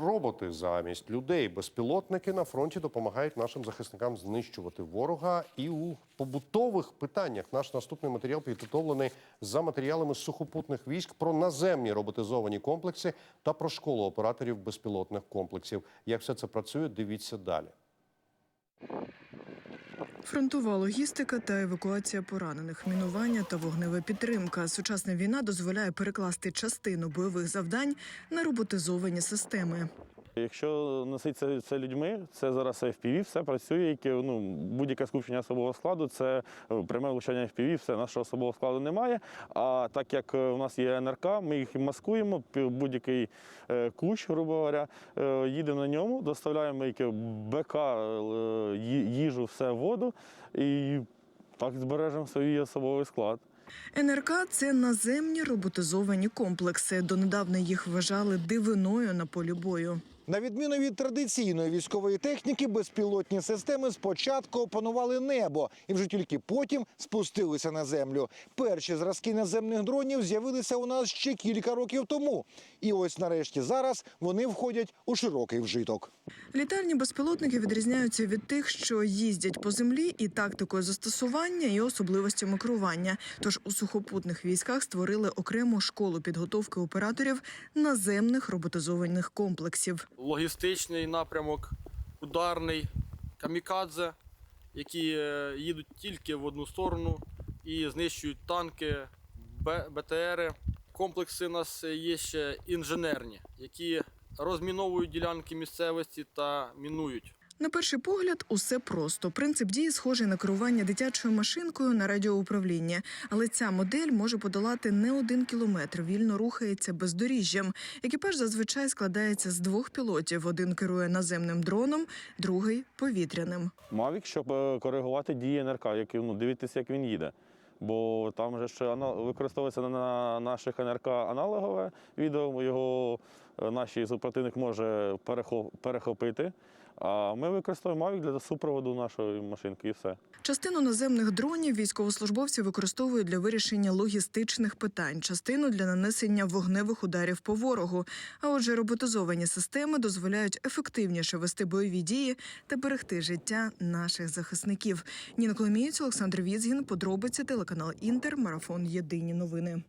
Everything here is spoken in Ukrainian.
Роботи замість людей, безпілотники на фронті допомагають нашим захисникам знищувати ворога. І у побутових питаннях наш наступний матеріал підготовлений за матеріалами сухопутних військ про наземні роботизовані комплекси та про школу операторів безпілотних комплексів. Як все це працює, дивіться далі. Фронтова логістика та евакуація поранених, мінування та вогнева підтримка. Сучасна війна дозволяє перекласти частину бойових завдань на роботизовані системи. Якщо носить це, людьми, це зараз FPV, все працює, яке ну будь-яке скупчення особового складу, це е, пряме влучання FPV, все нашого особового складу немає. А так як е, у нас є НРК, ми їх маскуємо, будь-який е, кущ, грубо говоря, їдемо на ньому, доставляємо яке БК, їжу, все воду і так збережемо свій особовий склад. НРК це наземні роботизовані комплекси. Донедавна їх вважали дивиною на полі бою. На відміну від традиційної військової техніки, безпілотні системи спочатку опанували небо і вже тільки потім спустилися на землю. Перші зразки наземних дронів з'явилися у нас ще кілька років тому. І ось нарешті зараз вони входять у широкий вжиток. Літальні безпілотники відрізняються від тих, що їздять по землі, і тактикою застосування, і особливостями керування. Тож у сухопутних військах створили окрему школу підготовки операторів наземних роботизованих комплексів. Логістичний напрямок, ударний, камікадзе, які е, їдуть тільки в одну сторону і знищують танки, БТРи. Комплекси у нас є ще інженерні, які розміновують ділянки місцевості та мінують. На перший погляд, усе просто. Принцип дії схожий на керування дитячою машинкою на радіоуправління. Але ця модель може подолати не один кілометр, вільно рухається бездоріжжям. Екіпаж зазвичай складається з двох пілотів: один керує наземним дроном, другий повітряним. Мавік, щоб е, коригувати дії НРК, як, ну, дивитися, як він їде. Бо там же ще використовується на- на наших НРК аналогове відео, його е, наш супротивник може перехо- перехопити. А ми використовуємо Мавік для супроводу нашої машинки і все. Частину наземних дронів військовослужбовці використовують для вирішення логістичних питань, частину для нанесення вогневих ударів по ворогу. А отже, роботизовані системи дозволяють ефективніше вести бойові дії та берегти життя наших захисників. Ніна Коломієць, Олександр Візгін, подробиці телеканал Інтер, марафон Єдині новини.